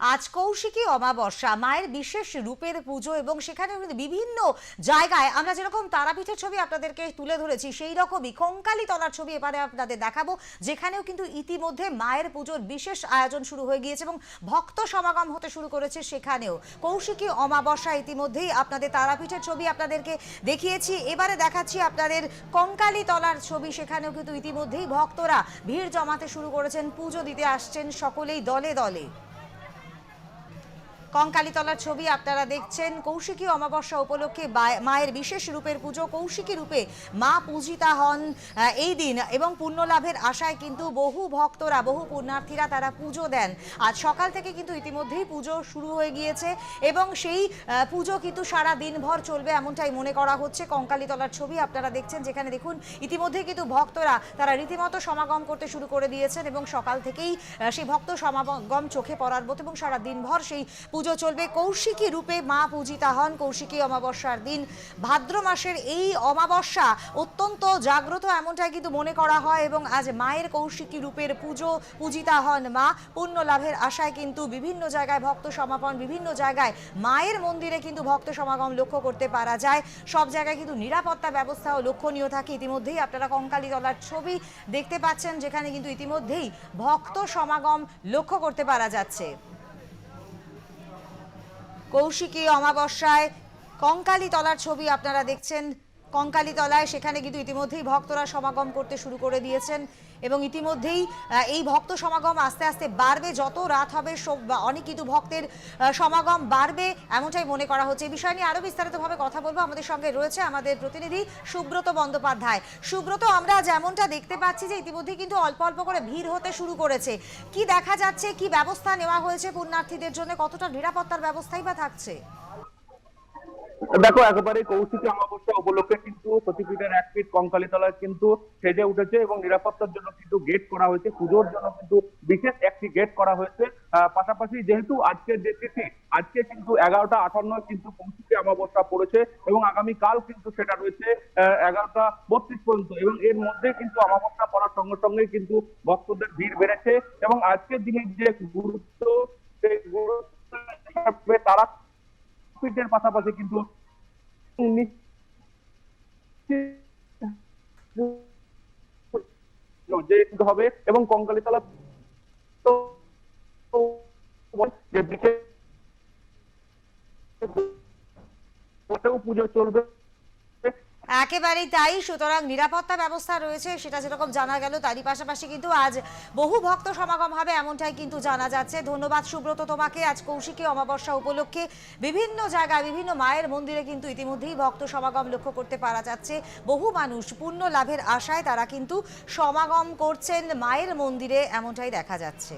আজ কৌশিকী অমাবস্যা, মায়ের বিশেষ রূপের পুজো এবং সেখানে বিভিন্ন জায়গায় আমরা যেরকম তারাপীঠের ছবি আপনাদেরকে তুলে ধরেছি, সেই রকমই কঙ্কালী তলার ছবি এবারে আপনাদের দেখাবো, যেখানেও কিন্তু ইতিমধ্যে মায়ের পুজোর বিশেষ আয়োজন শুরু হয়ে গিয়েছে এবং ভক্ত সমাগম হতে শুরু করেছে সেখানেও। কৌশিকী অমাবস্যা ইতিমধ্যেই আপনাদের তারাপীঠের ছবি আপনাদেরকে দেখিয়েছি, এবারে দেখাচ্ছি আপনাদের কঙ্কালী তলার ছবি, সেখানেও কিন্তু ইতিমধ্যেই ভক্তরা ভিড় জমাতে শুরু করেছেন, পুজো দিতে আসছেন সকলেই দলে দলে। কঙ্কালীতলার ছবি আপনারা দেখছেন। কৌশিকী অমাবস্যা উপলক্ষে মায়ের বিশেষ রূপের পুজো। কৌশিকী রূপে মা পূজিতা হন এই দিন। এবং পুণ্য লাভের আশায় কিন্তু বহু ভক্তরা, বহু পুণ্যার্থীরা তারা পুজো দেন। আজ সকাল থেকে কিন্তু ইতিমধ্যেই পুজো শুরু হয়ে গিয়েছে এবং সেই পুজো কিন্তু সারা দিনভর চলবে এমনটাই মনে করা হচ্ছে কঙ্কালীতলার ছবি আপনারা দেখছেন। যেখানে দেখুন ইতিমধ্যে কিন্তু ভক্তরা তারা রীতিমতো সমাগম করতে শুরু করে দিয়েছেন এবং সকাল থেকেই সেই ভক্ত সমাগম চোখে পড়ার মতো এবং সারা দিনভর সেই পুজো চলবে কৌশিকী রূপে মা পূজিতা হন। কৌশিকী অমাবস্যার দিন ভাদ্র মাসের এই অমাবস্যা অত্যন্ত জাগ্রত, এমনটাই কিন্তু মনে করা হয় এবং আজ মায়ের কৌশিকী রূপের পুজো পূজিতা হন মা। পুণ্য লাভের আশায় কিন্তু বিভিন্ন জায়গায় ভক্ত সমাপন, বিভিন্ন জায়গায় মায়ের মন্দিরে কিন্তু ভক্ত সমাগম লক্ষ্য করতে পারা যায়। সব জায়গায় কিন্তু নিরাপত্তা ব্যবস্থাও লক্ষণীয় থাকে। ইতিমধ্যেই আপনারা কঙ্কালীতলার ছবি দেখতে পাচ্ছেন, যেখানে কিন্তু ইতিমধ্যেই ভক্ত সমাগম লক্ষ্য করতে পারা যাচ্ছে। কৌশিকী অমাবস্যায় কঙ্কালী তলার ছবি আপনারা দেখছেন। কঙ্কালী তলায় সেখানে কিন্তু ইতিমধ্যেই ভক্তরা সমাগম করতে শুরু করে দিয়েছেন এবং ইতিমধ্যেই এই ভক্ত সমাগম আস্তে আস্তে বাড়বে। যত রাত হবে অনেক কিন্তু ভক্তের সমাগম বাড়বে এমনটাই মনে করা হচ্ছে। এই বিষয় নিয়ে আরও বিস্তারিতভাবে কথা বলব। আমাদের সঙ্গে রয়েছে আমাদের প্রতিনিধি সুব্রত বন্দ্যোপাধ্যায়। সুব্রত, আমরা যেমনটা দেখতে পাচ্ছি যে ইতিমধ্যেই কিন্তু অল্প অল্প করে ভিড় হতে শুরু করেছে। কি দেখা যাচ্ছে, কি ব্যবস্থা নেওয়া হয়েছে পুণ্যার্থীদের জন্য? কতটা নিরাপত্তার ব্যবস্থাই বা থাকছে? দেখো একেবারে কৌশিকী অমাবস্যা উপলক্ষে কিন্তু সতীপীঠের এক ফিট কঙ্কালীতলায় কিন্তু সেজে উঠেছে এবং নিরাপত্তার জন্য কিন্তু গেট করা হয়েছে, পুজোর জন্য কিন্তু বিশেষ একটি গেট করা হয়েছে। পাশাপাশি যেহেতু আজকের যে তিথি, আজকে কিন্তু এগারোটা আঠান্ন কিন্তু কৌশিকী অমাবস্যা পড়েছে এবং আগামী কাল কিন্তু সেটা রয়েছে এগারোটা বত্রিশ পর্যন্ত এবং এর মধ্যে কিন্তু অমাবস্যা পড়ার সঙ্গে সঙ্গে কিন্তু ভক্তদের ভিড় বেড়েছে এবং আজকের দিনের যে গুরুত্ব, সেই গুরুত্ব তারা পিঠের পাশাপাশি কিন্তু যে হবে এবং কঙ্কালীতলা তো যে পুজো চলবে। একেবারেই তাই, সুতরাং নিরাপত্তা ব্যবস্থা রয়েছে, সেটা যেরকম জানা গেল, তারই পাশাপাশি কিন্তু আজ বহু ভক্ত সমাগম হবে এমনটাই কিন্তু জানা যাচ্ছে। ধন্যবাদ সুব্রত তোমাকে, আজ কৌশিকী অমাবস্যা উপলক্ষে বিভিন্ন জায়গায়, বিভিন্ন মায়ের মন্দিরে কিন্তু ইতিমধ্যেই ভক্ত সমাগম লক্ষ্য করতে পারা যাচ্ছে। বহু মানুষ পূর্ণ লাভের আশায় তারা কিন্তু সমাগম করছেন মায়ের মন্দিরে, এমনটাই দেখা যাচ্ছে।